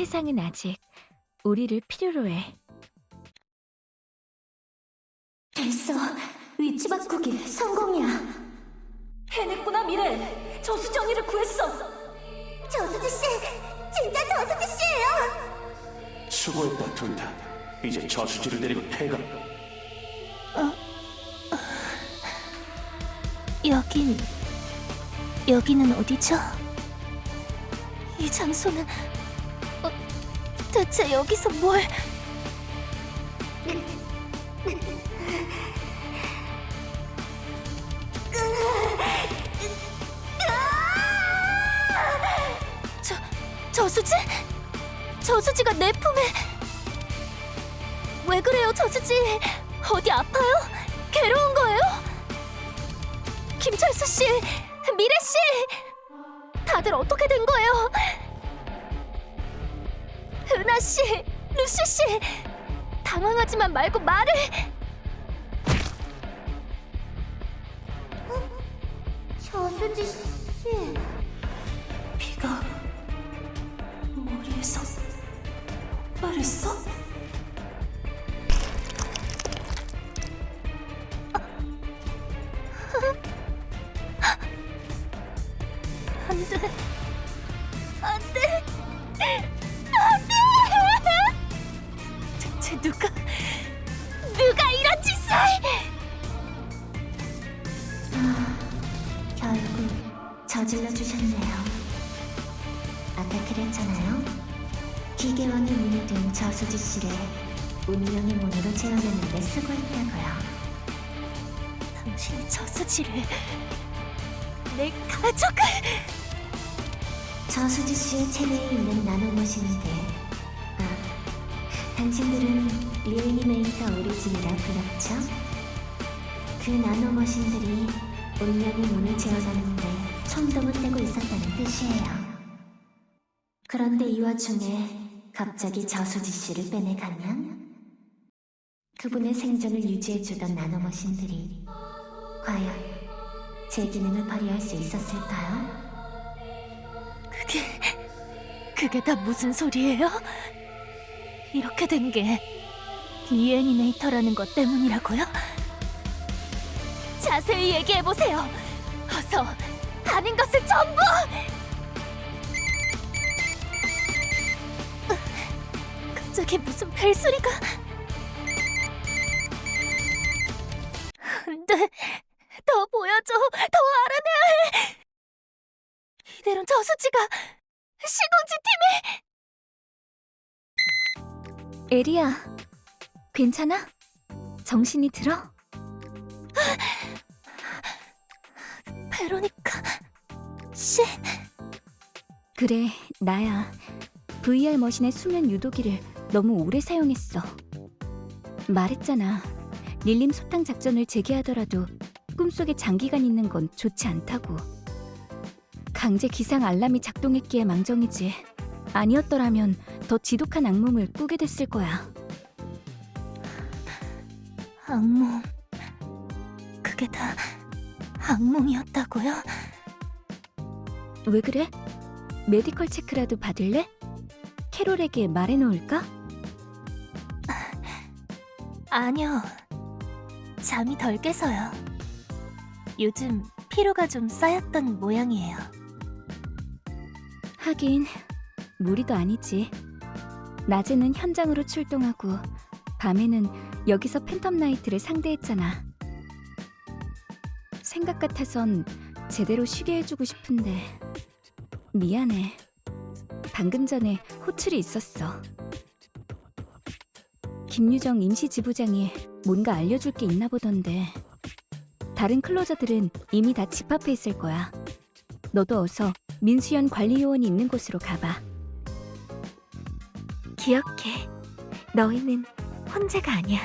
세상은 아직 우리를 필요로 해. 됐어. 위치 바꾸기 성공이야. 해냈구나 미래. 저수정이를 구했어. 저수지 씨, 진짜 저수지 씨예요. 수고했다 둘 다. 이제 저수지를 데리고 퇴각. 여긴 여기는 어디죠? 이 장소는 어, 대체 여기서 뭘? 저 저수지? 저수지가 내 품에 왜 그래요 저수지? 어디 아파요? 괴로운 거예요? 김철수 씨, 미래 씨, 다들 어떻게 된 거예요? 은하 씨, 루시 씨, 당황하지만 말고 말을. 저수지 씨, 비가 머리에서 폭발했어? 안 돼. 안 돼. 누가 이런 짓을? 아, 결국 저질러 주셨네요. 아까 그랬잖아요. 기계왕의 문이 된 저수지 씨를 운명의 문으로 채워냈는데 수고했다고요. 당신이 저수지를 내 가족을 저수지 씨의 체내에 있는 나노머신들 아, 당신들은 리애니메이터 오리진이라 불렀죠? 그 나노머신들이 운명의 문을 재워가는데 총동을 떼고 있었다는 뜻이에요 그런데 이 와중에 갑자기 저수지 씨를 빼내가면 그분의 생존을 유지해주던 나노머신들이 과연 제 기능을 발휘할 수 있었을까요? 그게 그게 다 무슨 소리예요? 이렇게 된 게 리애니메이터라는 것 때문이라고요? 자세히 얘기해 보세요. 어서 아닌 것을 전부. 갑자기 무슨 벨소리가? 안 돼. 더 보여줘. 더 알아내야 해. 이대로 저수지가 시동지 팀이 에리야, 괜찮아? 정신이 들어? 베로니카 씨 그래, 나야. VR 머신의 수면 유도기를 너무 오래 사용했어. 말했잖아. 릴림 소탕 작전을 재개하더라도 꿈속에 장기간 있는 건 좋지 않다고. 강제 기상 알람이 작동했기에 망정이지. 아니었더라면 더 지독한 악몽을 꾸게 됐을 거야. 악몽 그게 다 악몽이었다고요? 왜 그래? 메디컬 체크라도 받을래? 캐롤에게 말해놓을까? 아니요 잠이 덜 깨서요 요즘 피로가 좀 쌓였던 모양이에요 하긴 무리도 아니지. 낮에는 현장으로 출동하고 밤에는 여기서 팬텀 나이트를 상대했잖아. 생각 같아선 제대로 쉬게 해주고 싶은데 미안해. 방금 전에 호출이 있었어. 김유정 임시지부장이 뭔가 알려줄 게 있나 보던데 다른 클로저들은 이미 다 집합해 있을 거야. 너도 어서 민수연 관리요원이 있는 곳으로 가봐. 기억해. 너희는 혼자가 아니야.